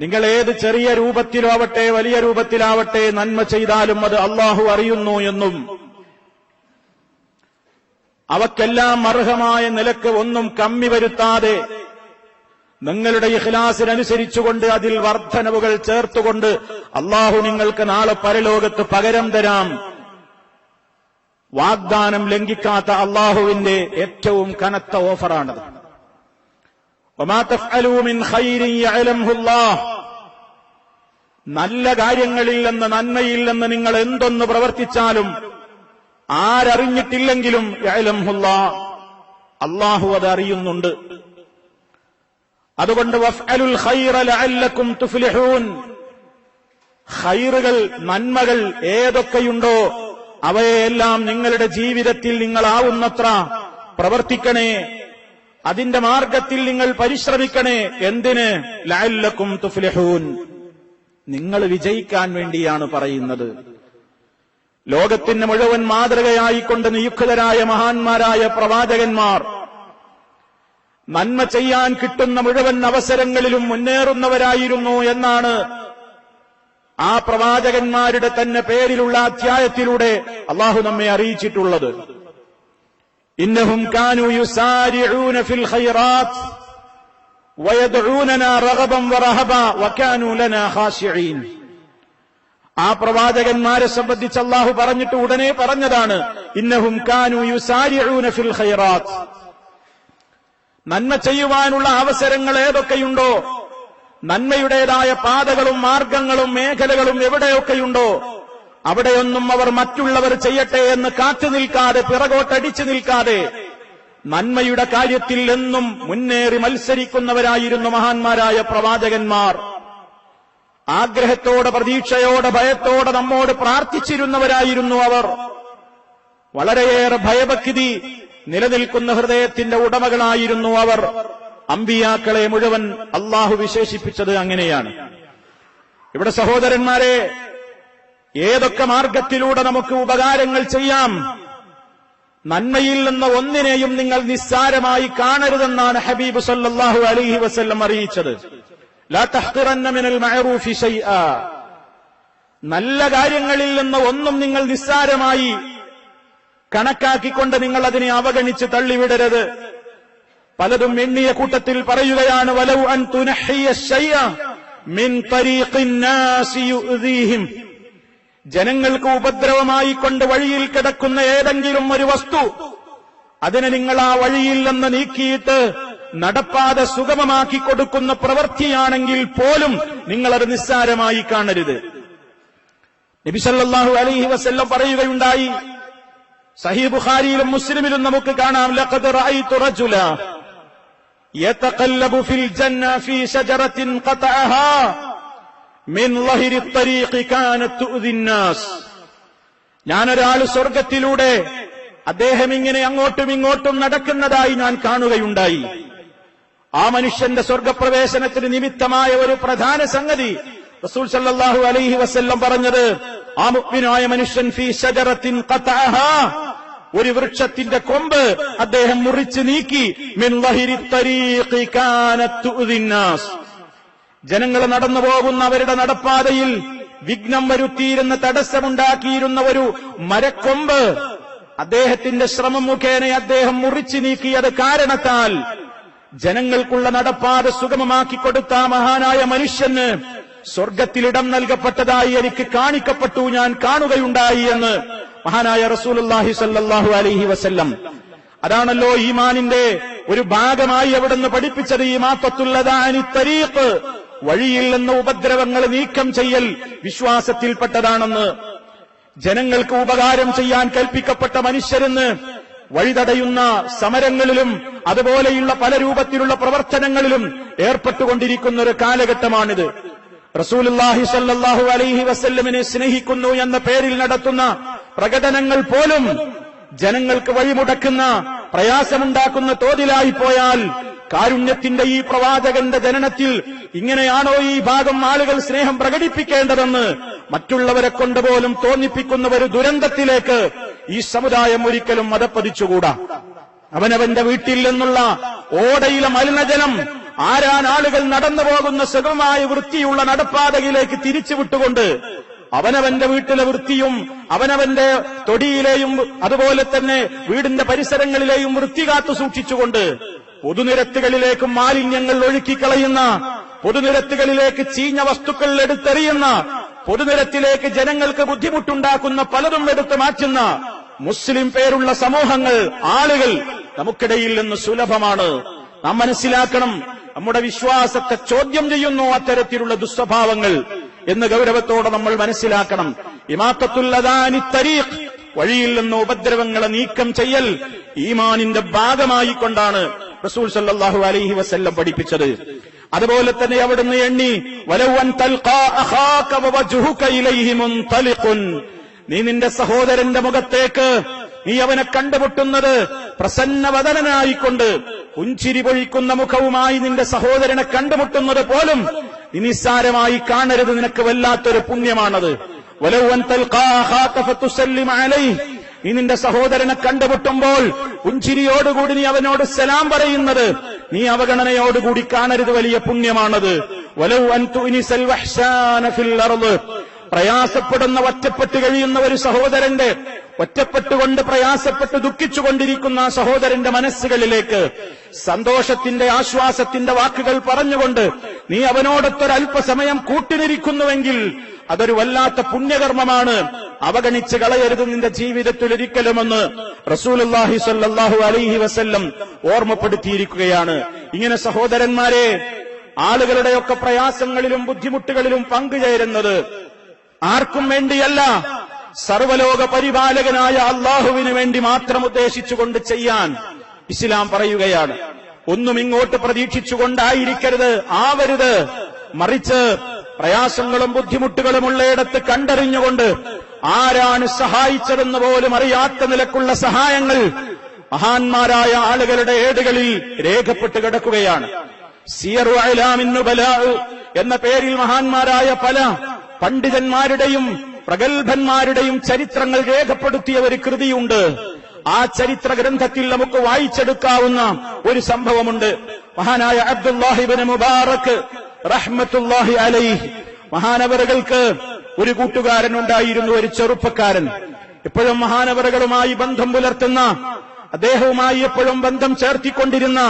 നിങ്ങൾ ഏത് ചെറിയ രൂപത്തിലാവട്ടെ വലിയ രൂപത്തിലാവട്ടെ നന്മ ചെയ്താലും അത് അള്ളാഹു അറിയുന്നു എന്നും. അവക്കെല്ലാം അർഹമായ നിലയ്ക്ക് ഒന്നും കമ്മി വരുത്താതെ നിങ്ങളുടെ ഇഹ്ലാസിനനുസരിച്ചുകൊണ്ട് അതിൽ വർദ്ധനവുകൾ ചേർത്തുകൊണ്ട് അള്ളാഹു നിങ്ങൾക്ക് നാളെ പരലോകത്ത് പകരം തരാം. വാഗ്ദാനം ലംഘിക്കാത്ത അള്ളാഹുവിന്റെ ഏറ്റവും കനത്ത ഓഫറാണത്. ഒമാ തഫ്അലൂ മിൻ ഖൈരി യഅലംഹുല്ലാഹ് നല്ല നന്മയിൽ നിന്ന് നിങ്ങൾ എന്തൊന്ന് പ്രവർത്തിച്ചാലും ആരറിഞ്ഞിട്ടില്ലെങ്കിലും യഅലംഹുല്ല അള്ളാഹു അത് അറിയുന്നുണ്ട്. അതുകൊണ്ട് വഫ്അലുൽ തുഫ്ലിഹൂൻ. ഖൈറുകൾ നന്മകൾ ഏതൊക്കെയുണ്ടോ അവയെല്ലാം നിങ്ങളുടെ ജീവിതത്തിൽ നിങ്ങളാവുന്നത്ര പ്രവർത്തിക്കണേ അതിന്റെ മാർഗത്തിൽ നിങ്ങൾ പരിശ്രമിക്കണേ. എന്തിന്? ലഅല്ലക്കും തുഫ്ലിഹൂൻ. നിങ്ങൾ വിജയിക്കാൻ വേണ്ടിയാണ് പറയുന്നത്. ലോകത്തിന് മുഴുവൻ മാതൃകയായിക്കൊണ്ട് നിയുക്തരായ മഹാന്മാരായ പ്രവാചകന്മാർ നന്മ ചെയ്യാൻ കിട്ടുന്ന മുഴുവൻ അവസരങ്ങളിലും മുന്നേറുന്നവരായിരുന്നു എന്നാണ് ആ പ്രവാചകന്മാരുടെ തന്നെ പേരിലുള്ള അധ്യായത്തിലൂടെ അള്ളാഹു നമ്മെ അറിയിച്ചിട്ടുള്ളത്. ഇന്നഹും കാനു യുസാരിഊന ഫിൽ ഖൈറാത്ത്. ആ പ്രവാചകന്മാരെ സംബന്ധിച്ച് അള്ളാഹു പറഞ്ഞിട്ട് ഉടനെ പറഞ്ഞതാണ് ഇന്നഹും കാനു യുസാരിഊന ഫിൽ ഖൈറാത്ത്. നന്മ ചെയ്യുവാനുള്ള അവസരങ്ങൾ ഏതൊക്കെയുണ്ടോ? നന്മയുടേതായ പാതകളും മാർഗങ്ങളും മേഖലകളും എവിടെയൊക്കെയുണ്ടോ? അവിടെയൊന്നും അവർ മറ്റുള്ളവർ ചെയ്യട്ടെ എന്ന് കാത്തു നിൽക്കാതെ പിറകോട്ടടിച്ചു നിൽക്കാതെ നന്മയുടെ കാര്യത്തിൽ എന്നും മുന്നേറി മത്സരിക്കുന്നവരായിരുന്നു മഹാന്മാരായ പ്രവാചകന്മാർ. ആഗ്രഹത്തോടെ പ്രതീക്ഷയോടെ ഭയത്തോടെ നമ്മോട് പ്രാർത്ഥിച്ചിരുന്നവരായിരുന്നു അവർ. വളരെയേറെ ഭയഭക്തി നിലനിൽക്കുന്ന ഹൃദയത്തിന്റെ ഉടമകളായിരുന്നു അവർ. അമ്പിയാക്കളെ മുഴുവൻ അള്ളാഹു വിശേഷിപ്പിച്ചത് അങ്ങനെയാണ്. ഇവിടെ സഹോദരന്മാരെ ഏതൊക്കെ മാർഗത്തിലൂടെ നമുക്ക് ഉപകാരങ്ങൾ ചെയ്യാം? നന്മയിൽ നിന്ന് ഒന്നിനെയും നിങ്ങൾ നിസ്സാരമായി കാണരുതെന്നാണ് ഹബീബ് സല്ലാഹു അലൈഹി വസ്ല്ലം അറിയിച്ചത്. നല്ല കാര്യങ്ങളിൽ നിന്ന് ഒന്നും നിങ്ങൾ നിസ്സാരമായി കണക്കാക്കിക്കൊണ്ട് നിങ്ങൾ അതിനെ അവഗണിച്ച് തള്ളിവിടരുത്. പലതും എണ്ണിയ കൂട്ടത്തിൽ പറയുകയാണ് വലൗ അൻ തുനഹിയ മിൻ ജനങ്ങൾക്ക് ഉപദ്രവമായി കൊണ്ട് വഴിയിൽ കിടക്കുന്ന ഏതെങ്കിലും ഒരു വസ്തു അതിനെ നിങ്ങൾ ആ വഴിയിൽ നിന്ന് നീക്കിയിട്ട് നടപ്പാതെ സുഗമമാക്കി കൊടുക്കുന്ന പ്രവൃത്തിയാണെങ്കിൽ പോലും നിങ്ങളത് നിസ്സാരമായി കാണരുത്. നബിസല്ലാഹു അലൈഹി വസ്ല്ലം പറയുകയുണ്ടായി സഹി ബുഖാരിയിലും മുസ്ലിമിലും നമുക്ക് കാണാം ലഖദ് റഅയ്തു റജുല യതഖല്ലബു ഫിൽ ജന്ന ഫീ ഷജറത്തിൻ ഖതഅഹാ ഞാനൊരാൾ സ്വർഗത്തിലൂടെ അദ്ദേഹം ഇങ്ങനെ അങ്ങോട്ടും ഇങ്ങോട്ടും നടക്കുന്നതായി ഞാൻ കാണുകയുണ്ടായി. ആ മനുഷ്യന്റെ സ്വർഗപ്രവേശനത്തിന് നിമിത്തമായ ഒരു പ്രധാന സംഗതി റസൂൽ സല്ലാഹു അലൈഹി വസ്ല്ലം പറഞ്ഞത് ആ മുഗ്മിനായ മനുഷ്യൻ ഫീ ഷജറത്തിൻ ഒരു വൃക്ഷത്തിന്റെ കൊമ്പ് അദ്ദേഹം മുറിച്ച് നീക്കി മിൻ വഹിരി തരീഖി കാനത്ത് തുഉദിന്നാസ് ജനങ്ങൾ നടന്നു പോകുന്ന അവരുടെ നടപ്പാതയിൽ വിഘ്നം വരുത്തിയിരുന്ന തടസ്സമുണ്ടാക്കിയിരുന്ന ഒരു മരക്കൊമ്പ്. അദ്ദേഹത്തിന്റെ ശ്രമം മുഖേന അദ്ദേഹം മുറിച്ചു നീക്കിയത് കാരണത്താൽ ജനങ്ങൾക്കുള്ള നടപ്പാത സുഗമമാക്കി കൊടുത്ത മഹാനായ മനുഷ്യന് സ്വർഗത്തിലിടം നൽകപ്പെട്ടതായി എനിക്ക് കാണിക്കപ്പെട്ടു. ഞാൻ കാണുകയുണ്ടായി എന്ന് മഹാനായ റസൂലുല്ലാഹി സല്ലാഹു അലഹി വസല്ലം. അതാണല്ലോ ഈമാനിന്റെ ഒരു ഭാഗമായി അവിടുന്ന് പഠിപ്പിച്ചത് ഈ മാത്തത്തുള്ളതാനി തരീഖ്. വഴിയിൽ നിന്ന് ഉപദ്രവങ്ങൾ നീക്കം ചെയ്യൽ വിശ്വാസത്തിൽപ്പെട്ടതാണെന്ന് ജനങ്ങൾക്ക് ഉപകാരം ചെയ്യാൻ കൽപ്പിക്കപ്പെട്ട മനുഷ്യരെന്ന് വഴിതടയുന്ന സമരങ്ങളിലും അതുപോലെയുള്ള പല രൂപത്തിലുള്ള പ്രവർത്തനങ്ങളിലും ഏർപ്പെട്ടുകൊണ്ടിരിക്കുന്ന ഒരു കാലഘട്ടമാണിത്. റസൂലുല്ലാഹി സല്ലാഹു അലൈഹി വസല്ലമിനെ സ്നേഹിക്കുന്നു എന്ന പേരിൽ നടത്തുന്ന പ്രകടനങ്ങൾ പോലും ജനങ്ങൾക്ക് വഴിമുടക്കുന്ന പ്രയാസമുണ്ടാക്കുന്ന തോതിലായി പോയാൽ കാരുണ്യത്തിന്റെ ഈ പ്രവാചകന്റെ ജനനത്തിൽ ഇങ്ങനെയാണോ ഈ ഭാഗം ആളുകൾ സ്നേഹം പ്രകടിപ്പിക്കേണ്ടതെന്ന് മറ്റുള്ളവരെ കൊണ്ടുപോലും തോന്നിപ്പിക്കുന്ന ഒരു ദുരന്തത്തിലേക്ക് ഈ സമുദായം ഒരിക്കലും മതപ്പതിച്ചുകൂടാ. അവനവന്റെ വീട്ടിൽ നിന്നുള്ള ഓടയിലെ മലിനജലം ആരാൻ ആളുകൾ നടന്നു പോകുന്ന സുഗമമായ വൃത്തിയുള്ള നടപ്പാതയിലേക്ക് തിരിച്ചു വിട്ടുകൊണ്ട് അവനവന്റെ വീട്ടിലെ വൃത്തിയും അവനവന്റെ തൊടിയിലെയും അതുപോലെ തന്നെ വീടിന്റെ പരിസരങ്ങളിലെയും വൃത്തി കാത്തു സൂക്ഷിച്ചുകൊണ്ട് പൊതുനിരത്തുകളിലേക്ക് മാലിന്യങ്ങൾ ഒഴുക്കിക്കളയുന്ന പൊതുനിരത്തുകളിലേക്ക് ചീഞ്ഞ വസ്തുക്കൾ എടുത്തെറിയുന്ന പൊതുനിരത്തിലേക്ക് ജനങ്ങൾക്ക് ബുദ്ധിമുട്ടുണ്ടാക്കുന്ന പലതും എടുത്തു മാറ്റുന്ന മുസ്ലിം പേരുള്ള സമൂഹങ്ങൾ ആളുകൾ നമുക്കിടയിൽ നിന്ന് സുലഭമാണ്. നാം മനസ്സിലാക്കണം നമ്മുടെ വിശ്വാസത്തെ ചോദ്യം ചെയ്യുന്നു അത്തരത്തിലുള്ള ദുസ്വഭാവങ്ങൾ എന്ന് ഗൗരവത്തോടെ നമ്മൾ മനസ്സിലാക്കണം. ഇമാത്തത്തുല്ലതാനി തരീഖ് വഴിയിൽ നിന്ന് ഉപദ്രവങ്ങളെ നീക്കം ചെയ്യൽ ഈമാനിന്റെ ഭാഗമായി കൊണ്ടാണ് റസൂൽ സല്ലാഹു അലൈഹി വസ്ല്ലം പഠിപ്പിച്ചത്. അതുപോലെ തന്നെ അവിടുന്ന് എണ്ണി നീ നിന്റെ സഹോദരന്റെ മുഖത്തേക്ക് നീ അവനെ കണ്ടുമുട്ടുന്നത് പ്രസന്നവദനായിക്കൊണ്ട് പുഞ്ചിരി പൊഴിക്കുന്ന മുഖവുമായി നിന്റെ സഹോദരനെ കണ്ടുമുട്ടുന്നത് പോലും നിസ്സാരമായി കാണരുത് നിനക്ക് വല്ലാത്തൊരു പുണ്യമാണത്. വലവൻ അലൈഹി. നീ നിന്റെ സഹോദരനെ കണ്ടുമുട്ടുമ്പോൾ പുഞ്ചിരിയോടുകൂടി നീ അവനോട് സലാം പറയുന്നത്. നീ അവഗണനയോടുകൂടി കാണരുത് വലിയ പുണ്യമാണത്. വലൗ പ്രയാസപ്പെടുന്ന ഒറ്റപ്പെട്ട് കഴിയുന്ന ഒരു സഹോദരന്റെ ഒറ്റപ്പെട്ടുകൊണ്ട് പ്രയാസപ്പെട്ട് ദുഃഖിച്ചുകൊണ്ടിരിക്കുന്ന ആ സഹോദരന്റെ മനസ്സുകളിലേക്ക് സന്തോഷത്തിന്റെ ആശ്വാസത്തിന്റെ വാക്കുകൾ പറഞ്ഞുകൊണ്ട് നീ അവനോടൊത്തൊരൽപ്പസമയം കൂട്ടിനിരിക്കുന്നുവെങ്കിൽ അതൊരു വല്ലാത്ത പുണ്യകർമ്മമാണ്. അവഗണിച്ച് കളയരുത് നിന്റെ ജീവിതത്തിൽ ഒരിക്കലുമെന്ന് റസൂലുല്ലാഹി സല്ലാഹു അലൈഹി വസല്ലം ഓർമ്മപ്പെടുത്തിയിരിക്കുകയാണ്. ഇങ്ങനെ സഹോദരന്മാരെ ആളുകളുടെയൊക്കെ പ്രയാസങ്ങളിലും ബുദ്ധിമുട്ടുകളിലും പങ്കുചേരുന്നത് ആർക്കും വേണ്ടിയല്ല. സർവലോക പരിപാലകനായ അള്ളാഹുവിന് വേണ്ടി മാത്രം ഉദ്ദേശിച്ചുകൊണ്ട് ചെയ്യാൻ ഇസ്ലാം പറയുകയാണ്. ഒന്നും ഇങ്ങോട്ട് പ്രതീക്ഷിച്ചുകൊണ്ടായിരിക്കരുത് ആവരുത്. മറിച്ച് പ്രയാസങ്ങളും ബുദ്ധിമുട്ടുകളും ഉള്ളയിടത്ത് കണ്ടറിഞ്ഞുകൊണ്ട് ആരാണ് സഹായിച്ചതെന്ന് പോലും അറിയാത്ത നിലക്കുള്ള സഹായങ്ങൾ മഹാന്മാരായ ആളുകളുടെ ഏടുകളിൽ രേഖപ്പെട്ട് കിടക്കുകയാണ്. സിയറു അലാമിന്നു ബലാവ് എന്ന പേരിൽ മഹാന്മാരായ പല പണ്ഡിതന്മാരുടെയും പ്രഗത്ഭന്മാരുടെയും ചരിത്രങ്ങൾ രേഖപ്പെടുത്തിയ ഒരു കൃതിയുണ്ട്. ആ ചരിത്ര ഗ്രന്ഥത്തിൽ നമുക്ക് വായിച്ചെടുക്കാവുന്ന ഒരു സംഭവമുണ്ട്. മഹാനായ അബ്ദുല്ലാഹിബിന് മുബാറക് റഹ്മത്തുല്ലാഹി അലൈഹ്. മഹാനവറുകൾക്ക് ഒരു കൂട്ടുകാരൻ ഉണ്ടായിരുന്നു ഒരു ചെറുപ്പക്കാരൻ. എപ്പോഴും മഹാനവറുകളുമായി ബന്ധം പുലർത്തുന്ന അദ്ദേഹവുമായി എപ്പോഴും ബന്ധം ചേർത്തിക്കൊണ്ടിരുന്ന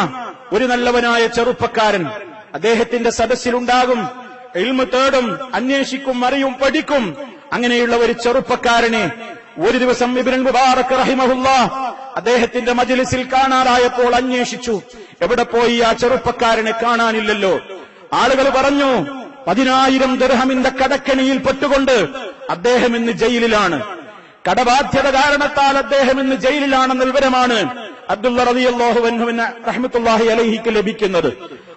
ഒരു നല്ലവനായ ചെറുപ്പക്കാരൻ. അദ്ദേഹത്തിന്റെ സദസ്സിലുണ്ടാകും എൽമു തേടും അന്വേഷിക്കും അറിയും പഠിക്കും. അങ്ങനെയുള്ള ഒരു ചെറുപ്പക്കാരനെ ഒരു ദിവസം ഇബിൻ മുബാറക് റഹിമഹുല്ല അദ്ദേഹത്തിന്റെ മജ്ലിസിൽ കാണാറായപ്പോൾ അന്വേഷിച്ചു. എവിടെ പോയി ആ ചെറുപ്പക്കാരനെ കാണാനില്ലല്ലോ? ആളുകൾ പറഞ്ഞു പതിനായിരം ദർഹമിന്റെ കടക്കെണിയിൽ പെട്ടുകൊണ്ട് അദ്ദേഹം ഇന്ന് ജയിലിലാണ്. കടബാധ്യത കാരണത്താൽ അദ്ദേഹം ഇന്ന് ജയിലിലാണെന്ന വിവരമാണ് അബ്ദുള്ള റളിയല്ലാഹുവിന് റഹ്മത്തുല്ലാഹി അലഹിക്ക് ലഭിക്കുന്നത്.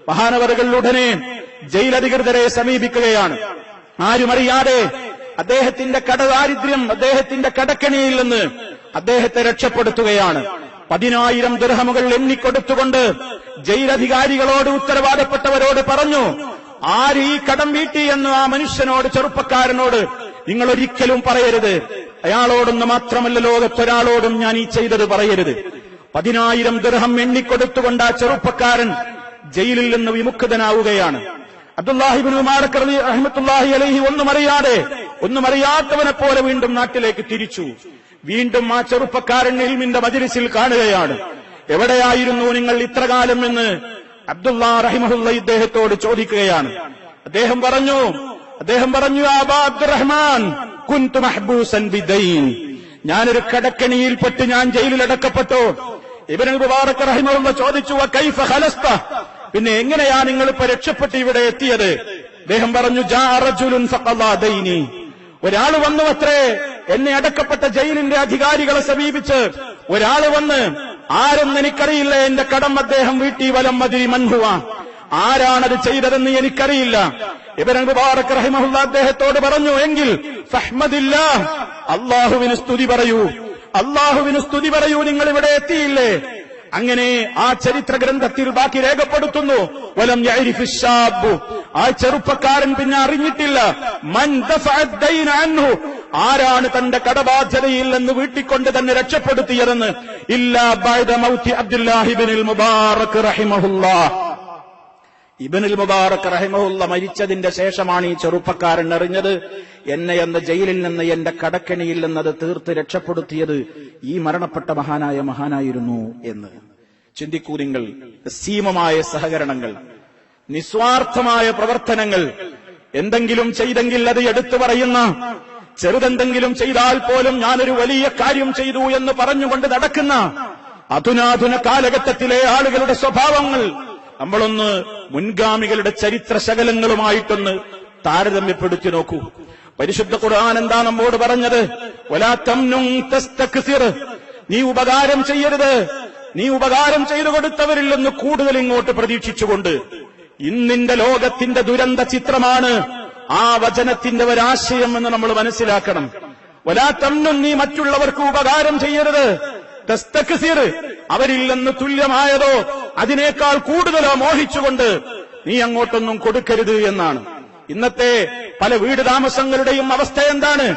മഹാനവറുകളിലുടനെ ജയിലധികൃതരെ സമീപിക്കുകയാണ്. ആരുമറിയാതെ അദ്ദേഹത്തിന്റെ കടദാരിദ്ര്യം അദ്ദേഹത്തിന്റെ കടക്കെണിയിൽ നിന്ന് അദ്ദേഹത്തെ രക്ഷപ്പെടുത്തുകയാണ്. പതിനായിരം ദൃഹമുകൾ എണ്ണിക്കൊടുത്തുകൊണ്ട് ജയിലധികാരികളോട് ഉത്തരവാദപ്പെട്ടവരോട് പറഞ്ഞു ആര് ഈ കടം വീട്ടി എന്ന് ആ മനുഷ്യനോട് ചെറുപ്പക്കാരനോട് നിങ്ങൾ ഒരിക്കലും പറയരുത്. അയാളോടൊന്ന് മാത്രമല്ല ലോകത്തൊരാളോടും ഞാൻ ഈ ചെയ്തത് പറയരുത്. പതിനായിരം ദൃഹം എണ്ണിക്കൊടുത്തുകൊണ്ട് ആ ചെറുപ്പക്കാരൻ ജയിലിൽ നിന്ന് വിമുക്തനാവുകയാണ്. അബ്ദുല്ലാഹിബിൻ അഹമ്മത്തുല്ലാഹി അലഹി ഒന്നും അറിയാതെ ഒന്നും അറിയാത്തവനെ പോലെ വീണ്ടും നാട്ടിലേക്ക് തിരിച്ചു. വീണ്ടും ആ ചെറുപ്പക്കാരൻ ഇൽമിന്റെ മജിലിസിൽ കാണുകയാണ്. എവിടെയായിരുന്നു നിങ്ങൾ ഇത്രകാലം എന്ന് അബ്ദുല്ലാ റഹിമഹുല്ല ഇദ്ദേഹത്തോട് ചോദിക്കുകയാണ്. അദ്ദേഹം പറഞ്ഞു അദ്ദേഹം പറഞ്ഞു ആബാ കുന്തു മഹബൂസൻ ബിദൈൻ. ഞാനൊരു കടക്കണിയിൽപ്പെട്ട് ഞാൻ ജയിലിലടക്കപ്പെട്ടു അടക്കപ്പെട്ടു. മുബാറക് റഹിമഹുല്ല ചോദിച്ചു "വ കൈഫ ഖലസ്ത? പിന്നെ എങ്ങനെയാ നിങ്ങൾ ഇപ്പൊ രക്ഷപ്പെട്ട് ഇവിടെ എത്തിയത്? അദ്ദേഹം പറഞ്ഞു ജാ റജുലുൻ ഫഖദാ ദൈനി. ഒരാൾ വന്നു അത്രേ എന്നെ അടക്കപ്പെട്ട ജയിലിന്റെ അധികാരികളെ സമീപിച്ച് ഒരാൾ വന്ന് ആരെന്ന് എനിക്കറിയില്ല. എന്റെ കടം അദ്ദേഹം വീട്ടി വലം മതിരി മൻഹുവാ. ആരാണത് ചെയ്തതെന്ന് എനിക്കറിയില്ല. ഇബൻ അദ്ദേഹത്തോട് പറഞ്ഞു എങ്കിൽ ഫഹ്മദില്ല അള്ളാഹുവിന് സ്തുതി പറയൂ. അള്ളാഹുവിന് സ്തുതി പറയൂ നിങ്ങൾ ഇവിടെ എത്തിയില്ലേ? അങ്ങനെ ആ ചരിത്ര ഗ്രന്ഥത്തിൽ ബാക്കി രേഖപ്പെടുത്തുന്നു. വലം ആ ചെറുപ്പക്കാരൻ പിന്നെ അറിഞ്ഞിട്ടില്ല. മൻ. ആരാണ് തന്റെ കടബാധ്യതയിൽ നിന്ന് വീട്ടിക്കൊണ്ട് തന്നെ രക്ഷപ്പെടുത്തിയതെന്ന്? ഇല്ലാ ബഅദ മൗത്തി അബ്ദുല്ലാഹിബിനിൽ മുബാറക് റഹിമഹുല്ലാ. ഇബനുൽ മുബാറക് റഹിമഹുല്ല മരിച്ചതിന്റെ ശേഷമാണ് ഈ ചെറുപ്പക്കാരൻ എറിഞ്ഞത്. എന്നെ എന്ന ജയിലിൽ നിന്ന് എന്റെ കടക്കണിയിൽ നിന്നത് തീർത്ത് രക്ഷപ്പെടുത്തിയത് ഈ മരണപ്പെട്ട മഹാനായ മഹാനായിരുന്നു എന്ന്. ചിന്തിക്കൂ നിങ്ങൾ സീമമായ സഹകരണങ്ങൾ നിസ്വാർത്ഥമായ പ്രവർത്തനങ്ങൾ എന്തെങ്കിലും ചെയ്തെങ്കിൽ അത് എടുത്തു പറയുന്ന ചെറുതെന്തെങ്കിലും ചെയ്താൽ പോലും ഞാനൊരു വലിയ കാര്യം ചെയ്തു എന്ന് പറഞ്ഞുകൊണ്ട് നടക്കുന്ന അധുനാധുന കാലഘട്ടത്തിലെ ആളുകളുടെ സ്വഭാവങ്ങൾ നമ്മളൊന്ന് മുൻഗാമികളുടെ ചരിത്ര ശകലങ്ങളുമായിട്ടൊന്ന് താരതമ്യപ്പെടുത്തി നോക്കൂ. പരിശുദ്ധ ഖുർആൻ എന്താ നമ്മോട് പറഞ്ഞത്? നീ ഉപകാരം ചെയ്യരുത്. നീ ഉപകാരം ചെയ്തു കൊടുത്തവരിൽ നിന്ന് കൂടുതൽ ഇങ്ങോട്ട് പ്രതീക്ഷിച്ചുകൊണ്ട് ഇന്നിന്റെ ലോകത്തിന്റെ ദുരന്ത ചിത്രമാണ് ആ വചനത്തിന്റെ ഒരാശയം എന്ന് നമ്മൾ മനസ്സിലാക്കണം. വലാ തമ്നും നീ മറ്റുള്ളവർക്ക് ഉപകാരം ചെയ്യരുത്. തസ്തക്സിർ അവരിൽ നിന്ന് തുല്യമായതോ അതിനേക്കാൾ കൂടുതലോ മോഹിച്ചുകൊണ്ട് നീ അങ്ങോട്ടൊന്നും കൊടുക്കരുത് എന്നാണ്. ഇന്നത്തെ പല വീട് താമസങ്ങളുടെയും അവസ്ഥ എന്താണ്?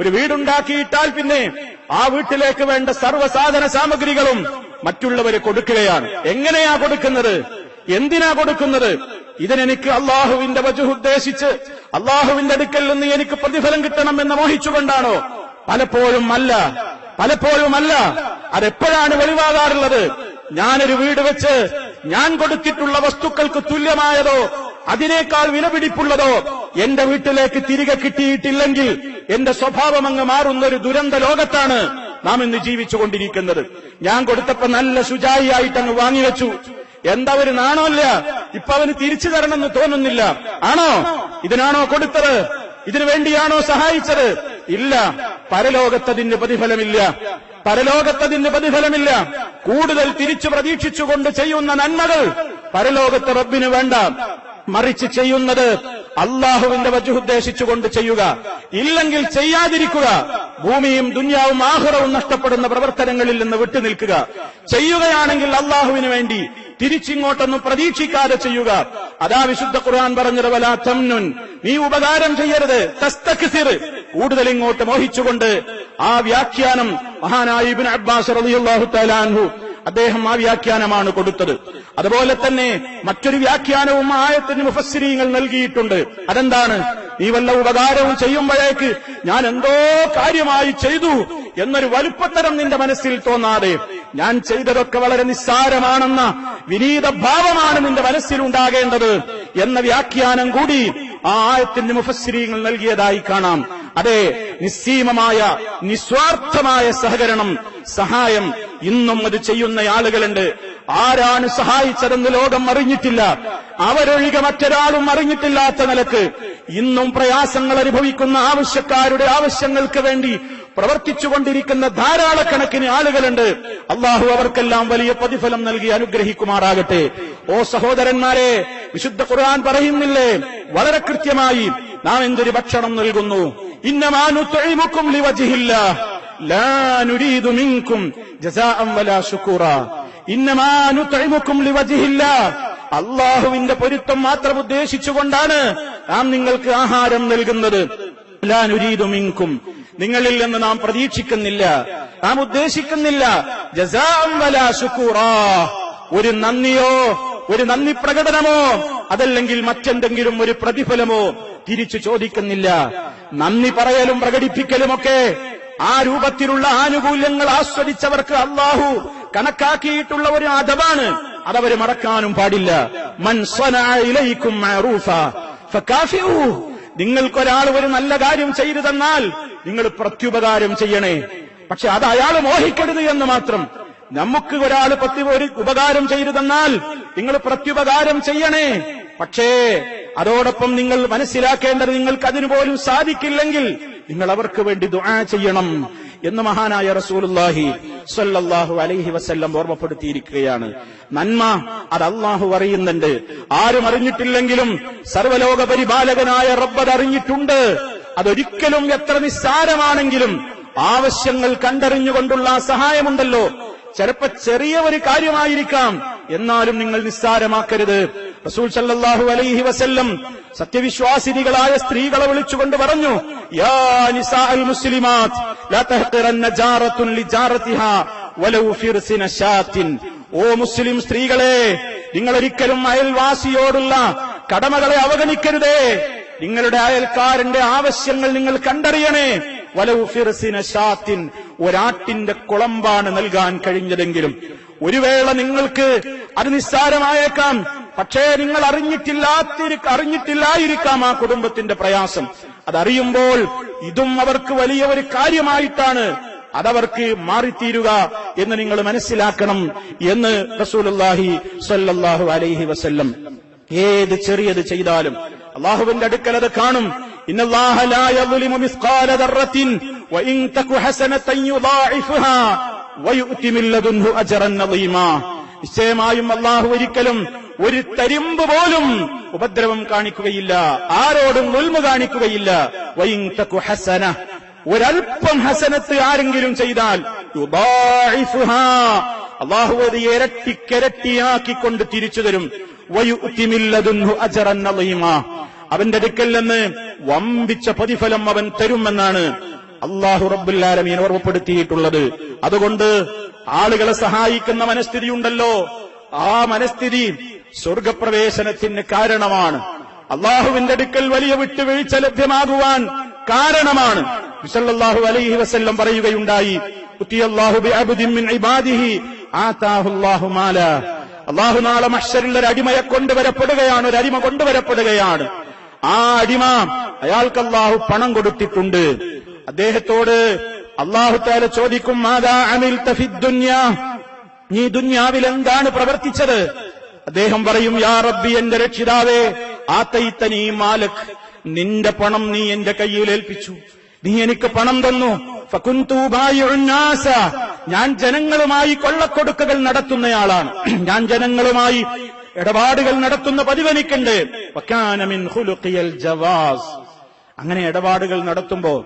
ഒരു വീടുണ്ടാക്കിയിട്ടാൽ പിന്നെ ആ വീട്ടിലേക്ക് വേണ്ട സർവസാധന സാമഗ്രികളും മറ്റുള്ളവര് കൊടുക്കുകയാണ്. എങ്ങനെയാ കൊടുക്കുന്നത്? എന്തിനാ കൊടുക്കുന്നത്? ഇതിനെനിക്ക് അള്ളാഹുവിന്റെ വജുഹ് ഉദ്ദേശിച്ച് അള്ളാഹുവിന്റെ അടുക്കൽ നിന്ന് എനിക്ക് പ്രതിഫലം കിട്ടണം എന്ന് മോഹിച്ചുകൊണ്ടാണോ? പലപ്പോഴും അല്ല. പലപ്പോഴും അല്ല അതെപ്പോഴാണ് വെളിവാകാറുള്ളത്? ഞാനൊരു വീട് വെച്ച് ഞാൻ കൊടുത്തിട്ടുള്ള വസ്തുക്കൾക്ക് തുല്യമായതോ അതിനേക്കാൾ വിലപിടിപ്പുള്ളതോ എന്റെ വീട്ടിലേക്ക് തിരികെ കിട്ടിയിട്ടില്ലെങ്കിൽ എന്റെ സ്വഭാവം അങ്ങ് മാറുന്ന ഒരു ദുരന്ത ലോകത്താണ് നാം ഇന്ന് ജീവിച്ചുകൊണ്ടിരിക്കുന്നത്. ഞാൻ കൊടുത്തപ്പോ നല്ല ശുചായിട്ട് അങ്ങ് വാങ്ങിവെച്ചു. എന്താ ഒരു നാണമില്ല ഇപ്പൊ അവന് തിരിച്ചു തരണമെന്ന് തോന്നുന്നില്ല. ആണോ? ഇതിനാണോ കൊടുത്തത്? ഇതിനു വേണ്ടിയാണോ സഹായിച്ചത്? ഇല്ല. പരലോകത്തതിന് പ്രതിഫലമില്ല. പരലോകത്തതിന് പ്രതിഫലമില്ല. കൂടുതൽ തിരിച്ചു പ്രതീക്ഷിച്ചുകൊണ്ട് ചെയ്യുന്ന നന്മകൾ പരലോകത്ത് റബ്ബിന് വേണ്ട. മറിച്ച് ചെയ്യുന്നത് അള്ളാഹുവിന്റെ വജു ഉദ്ദേശിച്ചുകൊണ്ട് ചെയ്യുക. ഇല്ലെങ്കിൽ ചെയ്യാതിരിക്കുക. ഭൂമിയും ദുന്യാവും ആഹുറവും നഷ്ടപ്പെടുന്ന പ്രവർത്തനങ്ങളിൽ നിന്ന് വിട്ടുനിൽക്കുക. ചെയ്യുകയാണെങ്കിൽ അള്ളാഹുവിന് വേണ്ടി തിരിച്ചിങ്ങോട്ടൊന്നും പ്രതീക്ഷിക്കാതെ ചെയ്യുക. അതാ വിശുദ്ധ ഖുർആൻ പറഞ്ഞത് വലാ തമ്നുൻ നീ ഉപകാരം ചെയ്യരുത്. തസ്തക്സിർ. കൂടുതൽ ഇങ്ങോട്ട് മോഹിച്ചുകൊണ്ട് ആ വ്യാഖ്യാനം മഹാനായ ഇബ്നു അബ്ബാസ് റളിയല്ലാഹു തലാൻഹു അദ്ദേഹം ആ വ്യാഖ്യാനമാണ് കൊടുത്തത്. അതുപോലെ തന്നെ മറ്റൊരു വ്യാഖ്യാനവും ആയത്തിന് മുഫസ്സിരീങ്ങൾ നൽകിയിട്ടുണ്ട്. അതെന്താണ്? നീ വല്ല ഉപകാരവും ചെയ്യുമ്പോഴേക്ക് ഞാൻ എന്തോ കാര്യമായി ചെയ്തു എന്നൊരു വലുപ്പത്തരം നിന്റെ മനസ്സിൽ തോന്നാതെ ഞാൻ ചെയ്തതൊക്കെ വളരെ നിസ്സാരമാണെന്ന വിനീത ഭാവമാണ് നിന്റെ മനസ്സിൽ ഉണ്ടാകേണ്ടത് എന്ന വ്യാഖ്യാനം കൂടി ആ ആയത്തിന്റെ മുഫസ്സിരീങ്ങൾ നൽകിയതായി കാണാം. അതെ നിസ്സീമമായ നിസ്വാർത്ഥമായ സഹകരണം സഹായം. ഇന്നും അത് ചെയ്യുന്ന ആളുകളുണ്ട്. ആരാണ് സഹായിച്ചതെന്ന് ലോകം അറിഞ്ഞിട്ടില്ല. അവരൊഴികെ മറ്റൊരാളും അറിഞ്ഞിട്ടില്ലാത്ത നിലയ്ക്ക്. ഇന്നും പ്രയാസങ്ങൾ അനുഭവിക്കുന്ന ആവശ്യക്കാരുടെ ആവശ്യങ്ങൾക്ക് വേണ്ടി പ്രവർത്തിച്ചുകൊണ്ടിരിക്കുന്ന ധാരാളക്കണക്കിന് ആളുകളുണ്ട്. അള്ളാഹു അവർക്കെല്ലാം വലിയ പ്രതിഫലം നൽകി അനുഗ്രഹിക്കുമാറാകട്ടെ. ഓ സഹോദരന്മാരെ വിശുദ്ധ ഖുർആൻ പറയുന്നില്ലേ? വളരെ കൃത്യമായി നാം എന്തൊരു ഭക്ഷണം നൽകുന്നു? ഇന്നമാനുത്തൊഴിമുക്കും ലിവജിഹില്ല ലാ നുരീദു മിൻകും ജസാഅം വലാ അള്ളാഹുവിന്റെ പൊരുത്തം മാത്രം ഉദ്ദേശിച്ചുകൊണ്ടാണ് നാം നിങ്ങൾക്ക് ആഹാരം നൽകുന്നത്. ലാ നുരീദു മിൻകും നിങ്ങളിൽ നിന്ന് നാം പ്രതീക്ഷിക്കുന്നില്ല നാം ഉദ്ദേശിക്കുന്നില്ല. ജസാം വലാ ശുക്കൂറ ഒരു നന്ദിയോ ഒരു നന്ദി പ്രകടനമോ? അതല്ലെങ്കിൽ മറ്റെന്തെങ്കിലും ഒരു പ്രതിഫലമോ? തിരിച്ചു ചോദിക്കുന്നില്ല. നന്ദി പറയലും പ്രകടിപ്പിക്കലുമൊക്കെ ആ രൂപത്തിലുള്ള ആനുകൂല്യങ്ങൾ ആസ്വദിച്ചവർക്ക് അള്ളാഹു കണക്കാക്കിയിട്ടുള്ള ഒരു അഥവാണ് അതവർ മറക്കാനും പാടില്ല. നിങ്ങൾക്കൊരാൾ ഒരു നല്ല കാര്യം ചെയ്തു തന്നാൽ നിങ്ങൾ പ്രത്യുപകാരം ചെയ്യണേ. പക്ഷെ അത് അയാൾ മോഹിക്കരുത് എന്ന് മാത്രം. നമുക്ക് ഒരാൾ പ്രത്യ ഒരു ഉപകാരം ചെയ്തു തന്നാൽ നിങ്ങൾ പ്രത്യുപകാരം ചെയ്യണേ. പക്ഷേ അതോടൊപ്പം നിങ്ങൾ മനസ്സിലാക്കേണ്ടത് നിങ്ങൾക്ക് അതിനു പോലും സാധിക്കില്ലെങ്കിൽ നിങ്ങൾ അവർക്ക് വേണ്ടി ദുആ ചെയ്യണം എന്ന് മഹാനായ റസൂലുള്ളാഹി സ്വല്ലല്ലാഹു അലൈഹി വസല്ലം ഓർമ്മപ്പെടുത്തിയിരിക്കുകയാണ്. നന്മ അത് അള്ളാഹു അറിയുന്നുണ്ട്. ആരും അറിഞ്ഞിട്ടില്ലെങ്കിലും സർവലോക പരിപാലകനായ റബ്ബത് അറിഞ്ഞിട്ടുണ്ട്. അതൊരിക്കലും എത്ര നിസ്സാരമാണെങ്കിലും ആവശ്യങ്ങൾ കണ്ടറിഞ്ഞുകൊണ്ടുള്ള സഹായമുണ്ടല്ലോ. ചിലപ്പോ ചെറിയ ഒരു കാര്യമായിരിക്കാം. എന്നാലും നിങ്ങൾ നിസ്സാരമാക്കരുത്. റസൂൽ സല്ലാഹു അലൈഹി വസല്ലം സത്യവിശ്വാസിനികളായ സ്ത്രീകളെ വിളിച്ചുകൊണ്ട് പറഞ്ഞു യാ ലാ വലൗ ഫിർസിന ഓ മുസ്ലിം സ്ത്രീകളെ നിങ്ങൾ ഒരിക്കലും അയൽവാസിയോടുള്ള കടമകളെ അവഗണിക്കരുതേ. നിങ്ങളുടെ അയൽക്കാരന്റെ ആവശ്യങ്ങൾ നിങ്ങൾ കണ്ടറിയണേ. വലൗ ഫിർസിന ഷാത്തിൻ ഒരാട്ടിന്റെ കുളമ്പാണ് നൽകാൻ കഴിഞ്ഞതെങ്കിലും. ഒരു വേള നിങ്ങൾക്ക് അത് നിസ്സാരമായേക്കാം പക്ഷേ നിങ്ങൾ അറിഞ്ഞിട്ടില്ലാത്തിരി അറിഞ്ഞിട്ടില്ലായിരിക്കാം ആ കുടുംബത്തിന്റെ പ്രയാസം. അതറിയുമ്പോൾ ഇതും അവർക്ക് വലിയ ഒരു കാര്യമായിട്ടാണ് അതവർക്ക് മാറിത്തീരുക എന്ന് നിങ്ങൾ മനസ്സിലാക്കണം എന്ന് റസൂലുള്ളാഹി സല്ലാഹു അലൈഹി വസല്ലം. ഏത് ചെറിയത് ചെയ്താലും അള്ളാഹുവിന്റെ അടുക്കൽ അത് കാണും. ഇന്നല്ലാഹ ലാ യദ്ലിമു മിസ്ഖാല ദർറത്തിൻ വഇൻ തകു ഹസനതൻ യുദാഇഫുഹാ വയുഅതി മിൻ ലദുൻഹു അജ്റൻ അളീമാ നിശ്ചയമായും അള്ളാഹു ഒരിക്കലും ഒരു തരിമ്പ് പോലും ഉപദ്രവം കാണിക്കുകയില്ല. ആരോടും ഉൽമ കാണിക്കുകയില്ല. വൈങ്കു ഹസന. ഒരൽപ്പം ഹസനത്ത് ആരെങ്കിലും ചെയ്താൽ അള്ളാഹു അത് ഇരട്ടിക്കിരട്ടിയാക്കിക്കൊണ്ട് തിരിച്ചു തരും. വയുത്തിമില്ലതുന്നു അജറൻ അളീമാ അവന്റെ അടുക്കൽ നിന്ന് വമ്പിച്ച പ്രതിഫലം അവൻ തരുമെന്നാണ് അള്ളാഹു റബ്ബുല്ലാലമീൻ ഓർമ്മപ്പെടുത്തിയിട്ടുള്ളത്. അതുകൊണ്ട് ആളുകളെ സഹായിക്കുന്ന മനസ്ഥിതി ഉണ്ടല്ലോ. ആ മനസ്ഥിതി സ്വർഗപ്രവേശനത്തിന് കാരണമാണ്. അള്ളാഹുവിന്റെ അടുക്കൽ വലിയ വിട്ടുവീഴ്ച ലഭ്യമാകുവാൻ കാരണമാണ്. വിസല്ലാഹു അലൈഹി വസ്ല്ലം പറയുകയുണ്ടായി അള്ളാഹു നാളെ മഷറിൽ ഒരു അടിമയെ കൊണ്ടുവരപ്പെടുകയാണ് ഒരു അടിമ കൊണ്ടുവരപ്പെടുകയാണ്. ആ അടിമ അയാൾക്ക് അള്ളാഹു പണം കൊടുത്തിട്ടുണ്ട്. അദ്ദേഹത്തോട് അള്ളാഹു താല ചോദിക്കും മാതാ അനിൽ തഫിദ്ദുന്യ നീ ദുന്യാവിൽ എന്താണ് പ്രവർത്തിച്ചത്? അദ്ദേഹം പറയും യാ റബ്ബി എന്റെ രക്ഷിതാവേ ആത്തൈത്തനീ മാലക്. നിന്റെ പണം നീ എന്റെ കയ്യിൽ ഏൽപ്പിച്ചു. നീ എനിക്ക് പണം തന്നു. ഫകുന്തൂബായുന്നാസ ഞാൻ ജനങ്ങളുമായി കൊള്ളക്കൊടുക്കകൾ നടത്തുന്നയാളാണ്. ഞാൻ ജനങ്ങളുമായി ഇടപാടുകൾ നടത്തുന്ന പതിവനിക്കുണ്ട്. ജവാസ്. അങ്ങനെ ഇടപാടുകൾ നടത്തുമ്പോ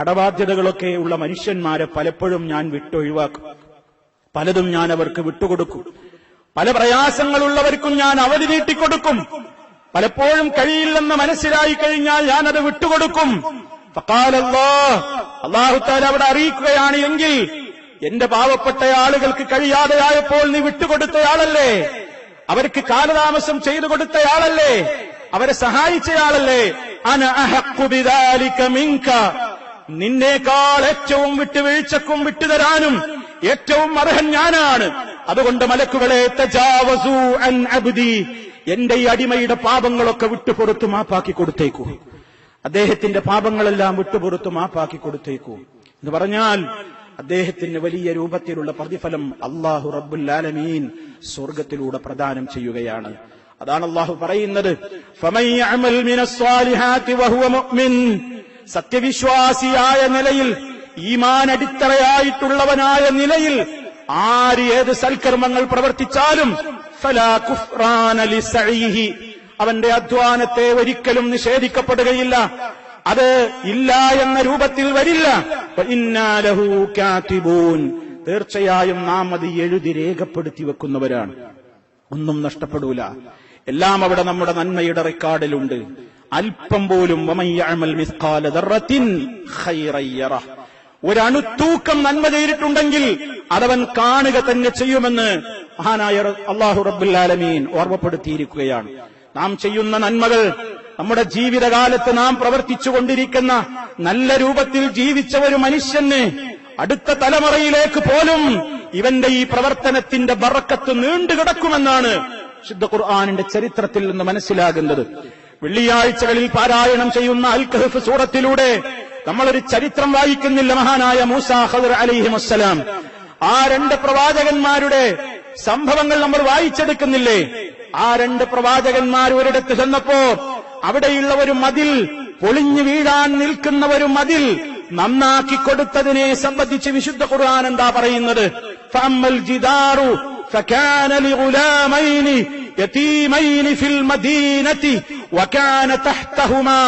കടബാധ്യതകളൊക്കെ ഉള്ള മനുഷ്യന്മാരെ പലപ്പോഴും ഞാൻ വിട്ടൊഴിവാക്കും. പലതും ഞാൻ അവർക്ക് വിട്ടുകൊടുക്കും. പല പ്രയാസങ്ങളുള്ളവർക്കും ഞാൻ അവധി നീട്ടിക്കൊടുക്കും. പലപ്പോഴും കഴിയില്ലെന്ന് മനസ്സിലായി കഴിഞ്ഞാൽ ഞാൻ അത് വിട്ടുകൊടുക്കും അള്ളാഹുത്താൽ അവിടെ അറിയിക്കുകയാണ് എങ്കിൽ എന്റെ പാവപ്പെട്ട ആളുകൾക്ക് കഴിയാതെയായപ്പോൾ നീ വിട്ടുകൊടുത്തയാളല്ലേ? അവർക്ക് കാലതാമസം ചെയ്തു കൊടുത്തയാളല്ലേ? അവരെ സഹായിച്ചയാളല്ലേ? അന അഹഖു ബിദാലിക മിൻക നിന്നേക്കാൾ ഏറ്റവും വിട്ടുവീഴ്ചക്കും വിട്ടുതരാനും ഏറ്റവും അർഹൻ ഞാനാണ്. അതുകൊണ്ട് മലക്കുകളെ തജാവസു അൻ അബ്ദി. എന്റെ ഈ അടിമയുടെ പാപങ്ങളൊക്കെ വിട്ടുപുറത്ത് മാപ്പാക്കി കൊടുത്തേക്കൂ. അദ്ദേഹത്തിന്റെ പാപങ്ങളെല്ലാം വിട്ടുപുറത്ത് മാപ്പാക്കി കൊടുത്തേക്കൂ. എന്ന് പറഞ്ഞാൽ അദ്ദേഹത്തിന് വലിയ രൂപത്തിലുള്ള പ്രതിഫലം അള്ളാഹു റബ്ബുൽ ആലമീൻ സ്വർഗത്തിലൂടെ പ്രദാനം ചെയ്യുകയാണ്. അതാണ് അള്ളാഹു പറയുന്നത് സത്യവിശ്വാസിയായ നിലയിൽ ഈമാൻ അടിത്തറയായിട്ടുള്ളവനായ നിലയിൽ ആര് ഏത് സൽക്കർമ്മങ്ങൾ പ്രവർത്തിച്ചാലും അവന്റെ അധ്വാനത്തെ ഒരിക്കലും നിഷേധിക്കപ്പെടുകയില്ല. അത് ഇല്ല എന്ന രൂപത്തിൽ വരില്ല. തീർച്ചയായും നാം അത് എഴുതി രേഖപ്പെടുത്തി വെക്കുന്നവരാണ്. ഒന്നും നഷ്ടപ്പെടൂല. എല്ലാം അവിടെ നമ്മുടെ നന്മയുടെ റെക്കോർഡിലുണ്ട്. അല്പം പോലും ഒരണുത്തൂക്കം നന്മ ചെയ്തിട്ടുണ്ടെങ്കിൽ അതവൻ കാണുക തന്നെ ചെയ്യുമെന്ന് മഹാനായ അള്ളാഹു റബ്ബുല്ലാലമീൻ ഓർമ്മപ്പെടുത്തിയിരിക്കുകയാണ്. നാം ചെയ്യുന്ന നന്മകൾ നമ്മുടെ ജീവിതകാലത്ത് നാം പ്രവർത്തിച്ചു കൊണ്ടിരിക്കുന്ന നല്ല രൂപത്തിൽ ജീവിച്ച ഒരു മനുഷ്യന് അടുത്ത തലമുറയിലേക്ക് പോലും ഇവന്റെ ഈ പ്രവർത്തനത്തിന്റെ ബറക്കത്ത് നീണ്ടുകിടക്കുമെന്നാണ് ശുദ്ധ ഖുർആാനിന്റെ ചരിത്രത്തിൽ നിന്ന് മനസ്സിലാകുന്നത്. വെള്ളിയാഴ്ചകളിൽ പാരായണം ചെയ്യുന്ന അൽ സൂറത്തിലൂടെ നമ്മളൊരു ചരിത്രം വായിക്കുന്നില്ല മഹാനായ മൂസ ഹദർ അലിഹി വസ്സലാം. ആ രണ്ട് പ്രവാചകന്മാരുടെ സംഭവങ്ങൾ നമ്മൾ വായിച്ചെടുക്കുന്നില്ലേ? ആ രണ്ട് പ്രവാചകന്മാർ ഒരിടത്ത് ചെന്നപ്പോ അവിടെയുള്ള ഒരു മതിൽ പൊളിഞ്ഞു വീഴാൻ നിൽക്കുന്ന ഒരു മതിൽ നന്നാക്കി കൊടുത്തതിനെ സംബന്ധിച്ച് വിശുദ്ധ ഖുർആൻ എന്താ പറയുന്നത് ഫഅമ്മൽ ജിദാറു فكان لغلامين يتيمين في المدينة وكان تحتهما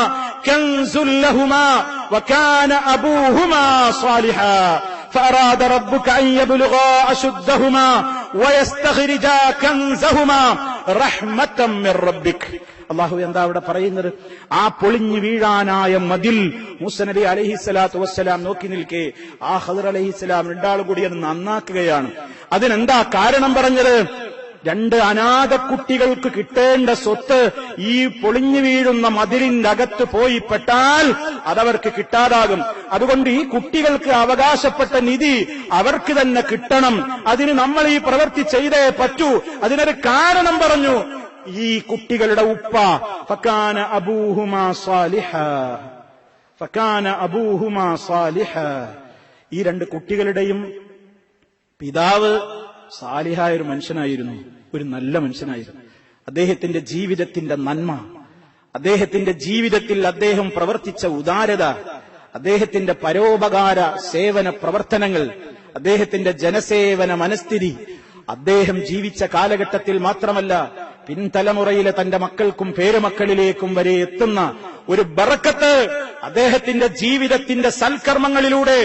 كنز لهما وكان أبوهما صالحا فأراد ربك أن يبلغا أشدهما ويستخرجا كنزهما റഹ്മത്തം മിർ റബ്ബിക് അള്ളാഹു എന്താ അവിടെ പറയുന്നത്? ആ പൊളിഞ്ഞു വീഴാനായ മതിൽ മുസനബി അലഹിസ്സലാത്തു വസ്സലാം നോക്കി നിൽക്കെ. ആ ഹദർ അലഹിസ്സലാം രണ്ടാൾ കൂടി അത് നന്നാക്കുകയാണ്. അതിനെന്താ കാരണം പറഞ്ഞത്? രണ്ട് അനാഥ കുട്ടികൾക്ക് കിട്ടേണ്ട സ്വത്ത് ഈ പൊളിഞ്ഞു വീഴുന്ന മതിലിന്റെ അകത്ത് പോയി പെട്ടാൽ അതവർക്ക് കിട്ടാതാകും. അതുകൊണ്ട് ഈ കുട്ടികൾക്ക് അവകാശപ്പെട്ട നിധി അവർക്ക് തന്നെ കിട്ടണം. അതിന് നമ്മൾ ഈ പ്രവൃത്തി ചെയ്തേ പറ്റൂ. അതിനൊരു കാരണം പറഞ്ഞു. ഈ കുട്ടികളുടെ ഉപ്പ ഫക്കാന അബൂഹുമാ സാലിഹ ഫക്കാന അബൂഹുമാ സാലിഹ. ഈ രണ്ട് കുട്ടികളുടെയും പിതാവ് സാലിഹായ ഒരു മനുഷ്യനായിരുന്നു ഒരു നല്ല മനുഷ്യനായിരുന്നു. അദ്ദേഹത്തിന്റെ ജീവിതത്തിന്റെ നന്മ അദ്ദേഹത്തിന്റെ ജീവിതത്തിൽ അദ്ദേഹം പ്രവർത്തിച്ച ഉദാരത അദ്ദേഹത്തിന്റെ പരോപകാര സേവന പ്രവർത്തനങ്ങൾ അദ്ദേഹത്തിന്റെ ജനസേവന മനസ്ഥിതി അദ്ദേഹം ജീവിച്ച കാലഘട്ടത്തിൽ മാത്രമല്ല പിൻതലമുറയിലെ തന്റെ മക്കൾക്കും പേരുമക്കളിലേക്കും വരെ എത്തുന്ന ഒരു ബറക്കത്ത് അദ്ദേഹത്തിന്റെ ജീവിതത്തിന്റെ സൽക്കർമ്മങ്ങളിലൂടെ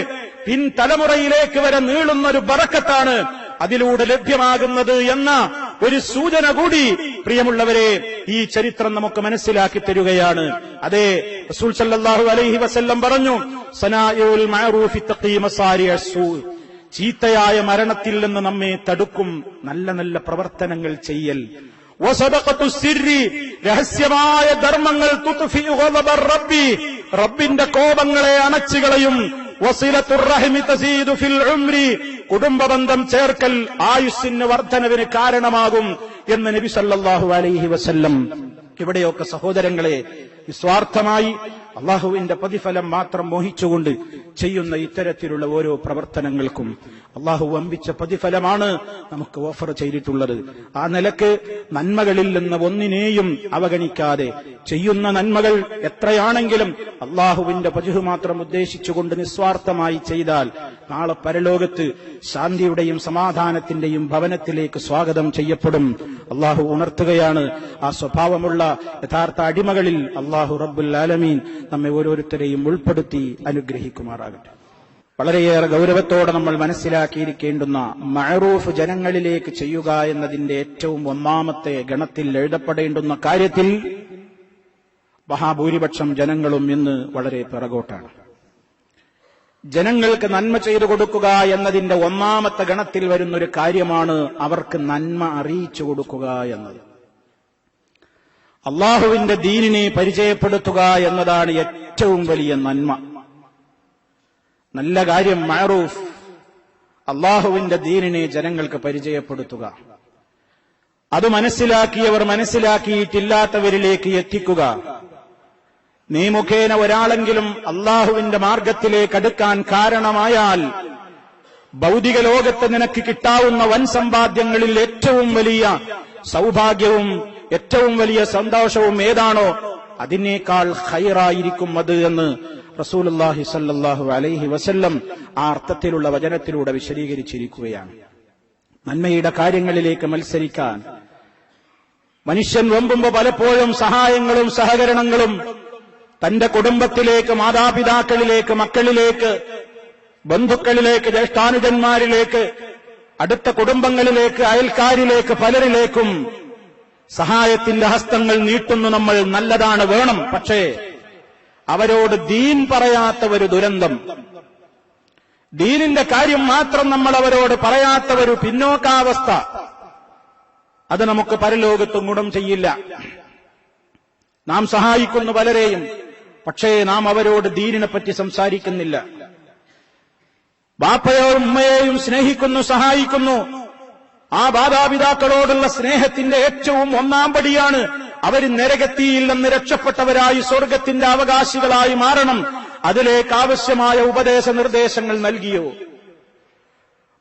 പിൻതലമുറയിലേക്ക് വരെ നീളുന്ന ഒരു ബറക്കത്താണ് അതിലൂടെ ലഭ്യമാകുന്നത് എന്ന ഒരു സൂചന കൂടി പ്രിയമുള്ളവരെ ഈ ചരിത്രം നമുക്ക് മനസ്സിലാക്കി തരികയാണ്. അതെ റസൂൽ സല്ലല്ലാഹു അലൈഹി വസല്ലം പറഞ്ഞു ചീത്തയായ മരണത്തിൽ നിന്ന് നമ്മെ തടുക്കും നല്ല നല്ല പ്രവർത്തനങ്ങൾ ചെയ്യൽ. രഹസ്യമായ ധർമ്മങ്ങൾ റബ്ബി റബ്ബിന്റെ കോപങ്ങളെ അണച്ചുകളയും കുടുംബ ബന്ധം ചേർക്കൽ ആയുസ്സിന് വർധനവിന് കാരണമാകും എന്ന് നബി സല്ലല്ലാഹു അലൈഹി വസല്ലം. ഇവിടെയൊക്കെ സഹോദരങ്ങളെ നിസ്വാർത്ഥമായി അള്ളാഹുവിന്റെ പ്രതിഫലം മാത്രം മോഹിച്ചുകൊണ്ട് ചെയ്യുന്ന ഇത്തരത്തിലുള്ള ഓരോ പ്രവർത്തനങ്ങൾക്കും അള്ളാഹു വമ്പിച്ച പ്രതിഫലമാണ് നമുക്ക് ഓഫർ ചെയ്തിട്ടുള്ളത്. ആ നിലയ്ക്ക് നന്മകളിൽ നിന്ന് ഒന്നിനെയും അവഗണിക്കാതെ ചെയ്യുന്ന നന്മകൾ എത്രയാണെങ്കിലും അള്ളാഹുവിന്റെ പതിഹു മാത്രം ഉദ്ദേശിച്ചുകൊണ്ട് നിസ്വാർത്ഥമായി ചെയ്താൽ നാളെ പരലോകത്ത് ശാന്തിയുടെയും സമാധാനത്തിന്റെയും ഭവനത്തിലേക്ക് സ്വാഗതം ചെയ്യപ്പെടും. അള്ളാഹു ഉണർത്തുകയാണ്. ആ സ്വഭാവമുള്ള യഥാർത്ഥ അടിമകളിൽ അള്ളാഹു റബ്ബുൽ ആലമീൻ നമ്മെ ഓരോരുത്തരെയും ഉൾപ്പെടുത്തി അനുഗ്രഹിക്കുമാറാകട്ടെ. വളരെയേറെ ഗൗരവത്തോടെ നമ്മൾ മനസ്സിലാക്കിയിരിക്കേണ്ടുന്ന മഴറൂഫ് ജനങ്ങളിലേക്ക് ചെയ്യുക എന്നതിന്റെ ഏറ്റവും ഒന്നാമത്തെ ഗണത്തിൽ എഴുതപ്പെടേണ്ടുന്ന കാര്യത്തിൽ മഹാഭൂരിപക്ഷം ജനങ്ങളും ഇന്ന് വളരെ പിറകോട്ടാണ്. ജനങ്ങൾക്ക് നന്മ ചെയ്തു കൊടുക്കുക എന്നതിന്റെ ഒന്നാമത്തെ ഗണത്തിൽ വരുന്നൊരു കാര്യമാണ് അവർക്ക് നന്മ അറിയിച്ചു കൊടുക്കുക എന്നത്. അള്ളാഹുവിന്റെ ദീനിനെ പരിചയപ്പെടുത്തുക എന്നതാണ് ഏറ്റവും വലിയ നന്മ. നല്ല കാര്യം മഅറൂഫ് അള്ളാഹുവിന്റെ ദീനിനെ ജനങ്ങൾക്ക് പരിചയപ്പെടുത്തുക. അത് മനസ്സിലാക്കിയവർ മനസ്സിലാക്കിയിട്ടില്ലാത്തവരിലേക്ക് എത്തിക്കുക. നീ മുഖേന ഒരാളെങ്കിലും അള്ളാഹുവിന്റെ മാർഗത്തിലേക്ക് അടുക്കാൻ കാരണമായാൽ ഭൗതിക ലോകത്ത് നിനക്ക് കിട്ടാവുന്ന വൻ സമ്പാദ്യങ്ങളിൽ ഏറ്റവും വലിയ സൗഭാഗ്യവും ഏറ്റവും വലിയ സന്തോഷവും ഏതാണോ അതിനേക്കാൾ ഹൈറായിരിക്കും അത് എന്ന് റസൂലുല്ലാഹി സല്ലാഹു അലൈഹി വസല്ലം ആ അർത്ഥത്തിലുള്ള വചനത്തിലൂടെ വിശദീകരിച്ചിരിക്കുകയാണ്. നന്മയുടെ കാര്യങ്ങളിലേക്ക് മത്സരിക്കാൻ മനുഷ്യൻ വെമ്പുമ്പോ പലപ്പോഴും സഹായങ്ങളും സഹകരണങ്ങളും തന്റെ കുടുംബത്തിലേക്ക് മാതാപിതാക്കളിലേക്ക് മക്കളിലേക്ക് ബന്ധുക്കളിലേക്ക് ജ്യേഷ്ഠാനുജന്മാരിലേക്ക് അടുത്ത കുടുംബങ്ങളിലേക്ക് അയൽക്കാരിലേക്ക് പലരിലേക്കും സഹായത്തിന്റെ ഹസ്തങ്ങൾ നീട്ടുന്നു നമ്മൾ നല്ലതാണ് വേണം. പക്ഷേ അവരോട് ദീൻ പറയാത്ത ഒരു ദുരന്തം. ദീനിന്റെ കാര്യം മാത്രം നമ്മൾ അവരോട് പറയാത്ത ഒരു പിന്നോക്കാവസ്ഥ. അത് നമുക്ക് പരലോകത്തും ഗുണം ചെയ്യില്ല. നാം സഹായിക്കുന്നു പലരെയും. പക്ഷേ നാം അവരോട് ദീനിനെ പറ്റി സംസാരിക്കുന്നില്ല. ബാപ്പയോ ഉമ്മയെയും സ്നേഹിക്കുന്നു സഹായിക്കുന്നു. ആ മാതാപിതാക്കളോടുള്ള സ്നേഹത്തിന്റെ ഏറ്റവും ഒന്നാം പടിയാണ് അവർ നരകത്തിയിൽ നിന്ന് രക്ഷപ്പെട്ടവരായി സ്വർഗത്തിന്റെ അവകാശികളായി മാറണം. അതിലേക്ക് ആവശ്യമായ ഉപദേശ നിർദ്ദേശങ്ങൾ നൽകിയോ?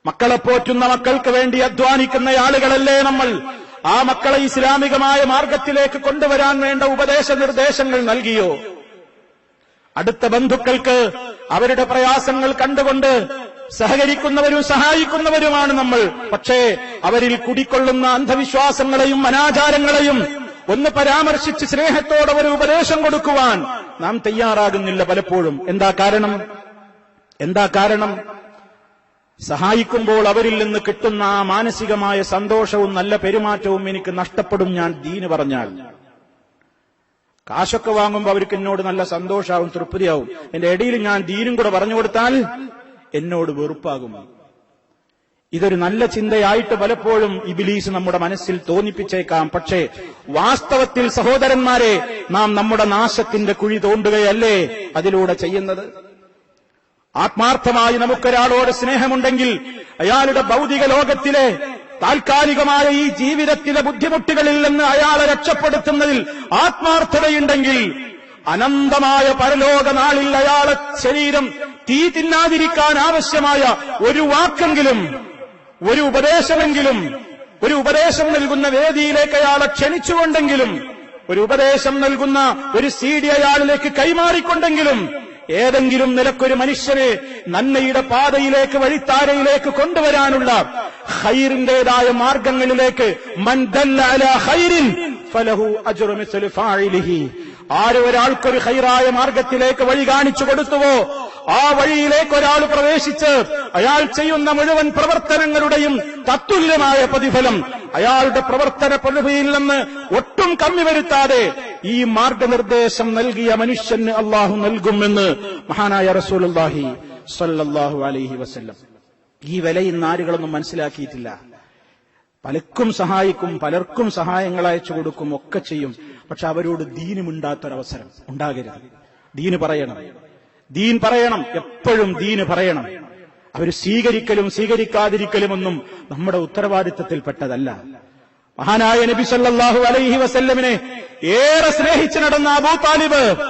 മക്കളെ പോറ്റുന്ന മക്കൾക്ക് വേണ്ടി അധ്വാനിക്കുന്ന ആളുകളല്ലേ നമ്മൾ? ആ മക്കളെ ഇസ്ലാമികമായ മാർഗത്തിലേക്ക് കൊണ്ടുവരാൻ വേണ്ട ഉപദേശ നിർദ്ദേശങ്ങൾ നൽകിയോ? അടുത്ത ബന്ധുക്കൾക്ക് അവരുടെ പ്രയാസങ്ങൾ കണ്ടുകൊണ്ട് സഹകരിക്കുന്നവരും സഹായിക്കുന്നവരുമാണ് നമ്മൾ. പക്ഷേ അവരിൽ കുടിക്കൊള്ളുന്ന അന്ധവിശ്വാസങ്ങളെയും അനാചാരങ്ങളെയും ഒന്ന് പരാമർശിച്ച് സ്നേഹത്തോടെ ഒരു ഉപദേശം കൊടുക്കുവാൻ നാം തയ്യാറാകുന്നില്ല പലപ്പോഴും. എന്താ കാരണം? എന്താ കാരണം? സഹായിക്കുമ്പോൾ അവരിൽ നിന്ന് കിട്ടുന്ന ആ മാനസികമായ സന്തോഷവും നല്ല പെരുമാറ്റവും എനിക്ക് നഷ്ടപ്പെടും ഞാൻ ദീന് പറഞ്ഞാൽ. കാശൊക്കെ വാങ്ങുമ്പോൾ അവർക്ക് എന്നോട് നല്ല സന്തോഷാവും തൃപ്തിയാവും. എന്റെ ഇടയിൽ ഞാൻ ദീനും കൂടെ പറഞ്ഞു കൊടുത്താൽ എന്നോട് വെറുപ്പാകും. ഇതൊരു നല്ല ചിന്തയായിട്ട് പലപ്പോഴും ഇബിലീസ് നമ്മുടെ മനസ്സിൽ തോന്നിപ്പിച്ചേക്കാം. പക്ഷേ വാസ്തവത്തിൽ സഹോദരന്മാരെ നാം നമ്മുടെ നാശത്തിന്റെ കുഴി തോണ്ടുകയല്ലേ അതിലൂടെ ചെയ്യുന്നത്? ആത്മാർത്ഥമായി നമുക്കൊരാളോട് സ്നേഹമുണ്ടെങ്കിൽ അയാളുടെ ഭൗതിക ലോകത്തിലെ താൽക്കാലികമായ ഈ ജീവിതത്തിലെ ബുദ്ധിമുട്ടുകളിൽ നിന്ന് അയാളെ രക്ഷപ്പെടുത്തുന്നതിൽ ആത്മാർത്ഥതയുണ്ടെങ്കിൽ അനന്തമായ പരലോക നാളിൽ അയാളെ ശരീരം തീ തിന്നാതിരിക്കാൻ ആവശ്യമായ ഒരു വാക്കെങ്കിലും ഒരു ഉപദേശമെങ്കിലും ഒരു ഉപദേശം നൽകുന്ന വേദിയിലേക്ക് അയാളെ ക്ഷണിച്ചുകൊണ്ടെങ്കിലും ഒരു ഉപദേശം നൽകുന്ന ഒരു സി ഡി അയാളിലേക്ക് കൈമാറിക്കൊണ്ടെങ്കിലും ഏതെങ്കിലും നിലക്കൊരു മനുഷ്യനെ നന്മയുടെ പാതയിലേക്ക് വഴിത്താരയിലേക്ക് കൊണ്ടുവരാനുള്ള ഹൈറിന്റേതായ മാർഗങ്ങളിലേക്ക് മൻ ഫലഹു അജ്റു മിസ്ലു ഫാഇലിഹി. ആര് ഒരാൾക്കൊരു ഹൈറായ മാർഗത്തിലേക്ക് വഴി കാണിച്ചു കൊടുത്തുവോ ആ വഴിയിലേക്ക് ഒരാൾ പ്രവേശിച്ച് അയാൾ ചെയ്യുന്ന മുഴുവൻ പ്രവർത്തനങ്ങളുടെയും തത്തുല്യമായ പ്രതിഫലം അയാളുടെ പ്രവർത്തന പ്രതിഭയിൽ നിന്ന് ഒട്ടും കമ്മി വരുത്താതെ ഈ മാർഗനിർദ്ദേശം നൽകിയ മനുഷ്യന് അള്ളാഹു നൽകുമെന്ന് മഹാനായ റസൂലുള്ളാഹി സല്ലാഹു അലൈഹി വസ്ല്ലം. ഈ വില ഇന്ന് ആരുകളൊന്നും മനസ്സിലാക്കിയിട്ടില്ല. പലർക്കും സഹായിക്കും പലർക്കും സഹായങ്ങൾ അയച്ചു കൊടുക്കും ഒക്കെ ചെയ്യും. പക്ഷെ അവരോട് ദീനുമുണ്ടാത്തൊരവസരം ഉണ്ടാകരുത്. ദീന് പറയണം. ദീൻ പറയണം. എപ്പോഴും ദീന് പറയണം. അവർ സ്വീകരിക്കലും സ്വീകരിക്കാതിരിക്കലുമൊന്നും നമ്മുടെ ഉത്തരവാദിത്തത്തിൽപ്പെട്ടതല്ല. മഹാനായ നബി സല്ലാഹു അലൈഹി വസല്ലമിനെ ഏറെ സ്നേഹിച്ചു നടന്ന അബൂ താലിബ്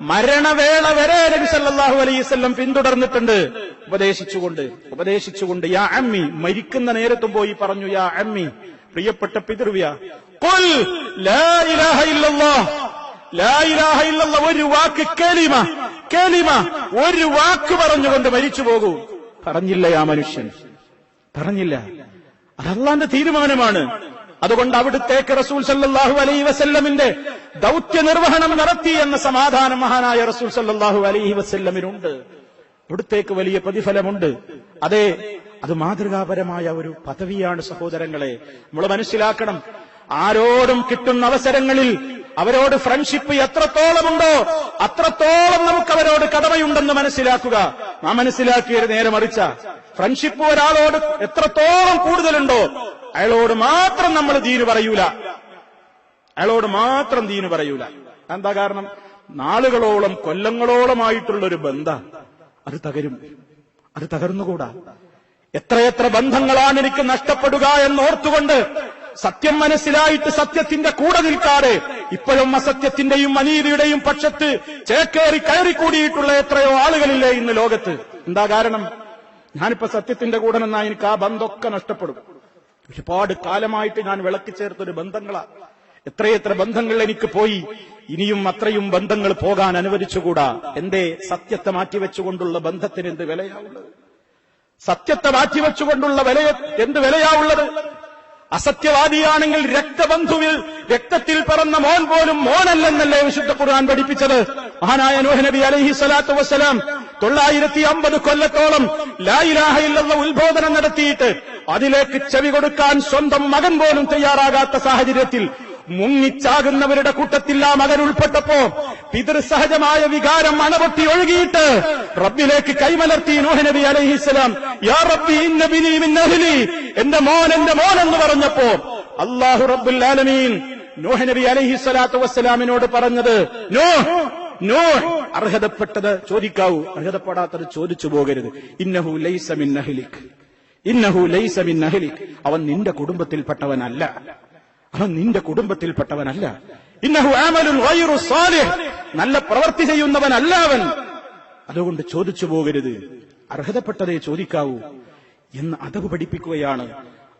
മരണവേള വരെ നബി സല്ലാഹു അലൈഹി വസല്ലം പിന്തുടർന്നിട്ടുണ്ട്. ഉപദേശിച്ചുകൊണ്ട് ഉപദേശിച്ചുകൊണ്ട് യാ അമ്മി മരിക്കുന്ന നേരത്തും പോയി പറഞ്ഞു യാ അമ്മി പ്രിയപ്പെട്ട പിതൃവ്യ ഇല്ലല്ലാഹ്. ഒരു വാക്ക് കലിമ. കലിമ ഒരു വാക്ക് പറഞ്ഞുകൊണ്ട് മരിച്ചു പോകൂ. പറഞ്ഞില്ല ആ മനുഷ്യൻ. പറഞ്ഞില്ല അത് അള്ളാന്റെ തീരുമാനമാണ്. അതുകൊണ്ട് അവിടുത്തേക്ക് റസൂൽ സല്ലല്ലാഹു അലൈഹി വസല്ലമിന്റെ ദൗത്യ നിർവഹണം നടത്തി എന്ന സമാധാനം മഹാനായ റസൂൽ സല്ലല്ലാഹു അലൈഹി വസല്ലമിനുണ്ട്. അവിടുത്തേക്ക് വലിയ പ്രതിഫലമുണ്ട്. അതെ അത് മാതൃകാപരമായ ഒരു പദവിയാണ് സഹോദരങ്ങളെ. നമ്മൾ മനസ്സിലാക്കണം ആരോടും കിട്ടുന്ന അവസരങ്ങളിൽ അവരോട് ഫ്രണ്ട്ഷിപ്പ് എത്രത്തോളമുണ്ടോ അത്രത്തോളം നമുക്ക് അവരോട് കടമയുണ്ടെന്ന് മനസ്സിലാക്കുക. ആ മനസ്സിലാക്കിയത് നേരെ മറിച്ച ഫ്രണ്ട്ഷിപ്പ് ഒരാളോട് എത്രത്തോളം കൂടുതലുണ്ടോ അയാളോട് മാത്രം നമ്മൾ ദീന് പറയൂല. അയാളോട് മാത്രം ദീന് പറയൂല. എന്താ കാരണം? നാളുകളോളം കൊല്ലങ്ങളോളമായിട്ടുള്ള ഒരു ബന്ധം അത് തകരും. അത് തകർന്നുകൂടാ. എത്രയെത്ര ബന്ധങ്ങളാണ് എനിക്ക് നഷ്ടപ്പെടുക എന്നോർത്തുകൊണ്ട് സത്യം മനസ്സിലായിട്ട് സത്യത്തിന്റെ കൂടെ നിൽക്കാതെ ഇപ്പോഴും അസത്യത്തിന്റെയും അനീതിയുടെയും പക്ഷത്ത് ചേക്കേറി കയറി കൂടിയിട്ടുള്ള എത്രയോ ആളുകളില്ലേ ഇന്ന് ലോകത്ത്. എന്താ കാരണം? ഞാനിപ്പോ സത്യത്തിന്റെ കൂടെ നിന്നാ എനിക്ക് ആ ബന്ധമൊക്കെ നഷ്ടപ്പെടും. ഒരുപാട് കാലമായിട്ട് ഞാൻ വിളക്കി ചേർത്തൊരു ബന്ധങ്ങളാ. എത്രയെത്ര ബന്ധങ്ങൾ എനിക്ക് പോയി. ഇനിയും അത്രയും ബന്ധങ്ങൾ പോകാൻ അനുവദിച്ചുകൂടാ. എന്റെ സത്യത്തെ മാറ്റിവെച്ചുകൊണ്ടുള്ള ബന്ധത്തിന് എന്ത് വിലയാവുള്ളത് സത്യത്തെ മാറ്റിവെച്ചുകൊണ്ടുള്ള വില എന്ത് വിലയാവുള്ളത് അസത്യവാദിയാണെങ്കിൽ രക്തബന്ധുവിൽ രക്തത്തിൽ പറന്ന മോൻ പോലും മോനല്ലെന്നല്ലേ വിശുദ്ധ ഖുർആൻ പഠിപ്പിച്ചത്? മഹാനായ നോഹ നബി അലഹി സ്വലാത്തു വസ്സലാം തൊള്ളായിരത്തി അമ്പത് കൊല്ലത്തോളം ലായിലാഹയില്ലെന്ന ഉത്ബോധനം നടത്തിയിട്ട് അതിലേക്ക് ചെവി കൊടുക്കാൻ സ്വന്തം മകൻ പോലും തയ്യാറാകാത്ത സാഹചര്യത്തിൽ മുങ്ങിച്ചാകുന്നവരുടെ കൂട്ടത്തിൽ ആ മകൻ ഉൾപ്പെട്ടപ്പോ പിതൃസഹജമായ വികാരം അണപൊട്ടി ഒഴുകിയിട്ട് റബ്ബിലേക്ക് കൈമലർത്തി നബി അലൈഹിസ്സലാം യാ റബ്ബി എന്റെ മോൻ എന്റെ മോൻ എന്ന് പറഞ്ഞപ്പോ അള്ളാഹു റബ്ബുൽ ആലമീൻ നൂഹ് നബി അലൈഹി സ്വലാത്തു വസ്സലാമിനോട് പറഞ്ഞത് നോ നോ. അർഹതപ്പെട്ടത് ചോദിക്കാവൂ അർഹതപ്പെടാത്തത് ചോദിച്ചു പോകരുത്. ഇന്നഹു ലൈസമിൻ മിൻ അഹ്ലിക്. ഇന്നഹു ലൈസമിൻ മിൻ അഹ്ലിക്. അവൻ നിന്റെ കുടുംബത്തിൽപ്പെട്ടവനല്ല. അവൻ നിന്റെ കുടുംബത്തിൽപ്പെട്ടവനല്ല. ഇന്നഹു ആമലുൽ സാലിഹ്. നല്ല പ്രവൃത്തി ചെയ്യുന്നവനല്ല അവൻ. അതുകൊണ്ട് ചോദിച്ചു പോകരുത്. അർഹതപ്പെട്ടതേ ചോദിക്കാവൂ എന്ന് അതവ് പഠിപ്പിക്കുകയാണ്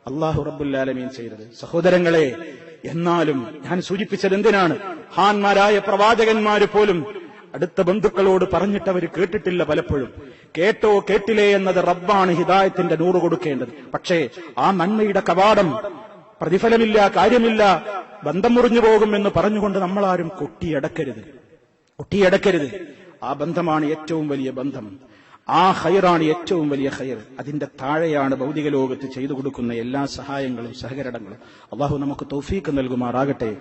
അള്ളാഹു റബ്ബുല്ലാലമീൻ ചെയ്തത്. സഹോദരങ്ങളെ എന്നാലും ഞാൻ സൂചിപ്പിച്ചത് എന്തിനാണ്? ഹാന്മാരായ പ്രവാചകന്മാര് പോലും അടുത്ത ബന്ധുക്കളോട് പറഞ്ഞിട്ട് അവർ കേട്ടിട്ടില്ല പലപ്പോഴും. കേട്ടോ കേട്ടില്ലേ എന്നത് റബ്ബാണ് ഹിദായത്തിന്റെ നൂറ് കൊടുക്കേണ്ടത്. പക്ഷേ ആ നന്മയുടെ കവാടം പ്രതിഫലമില്ല കാര്യമില്ല. ബന്ധം മുറിഞ്ഞു പോകും എന്ന് പറഞ്ഞുകൊണ്ട് നമ്മളാരും കൊട്ടിയടക്കരുത്. കൊട്ടിയടക്കരുത്. ആ ബന്ധമാണ് ഏറ്റവും വലിയ ബന്ധം. ആ ഹൈറാണ് ഏറ്റവും വലിയ ഹൈർ. അതിന്റെ താഴെയാണ് ഭൗതിക ലോകത്ത് ചെയ്തു കൊടുക്കുന്ന എല്ലാ സഹായങ്ങളും സഹകരണങ്ങളും. അള്ളാഹു നമുക്ക് തൗഫീക്ക് നൽകുമാറാകട്ടെ.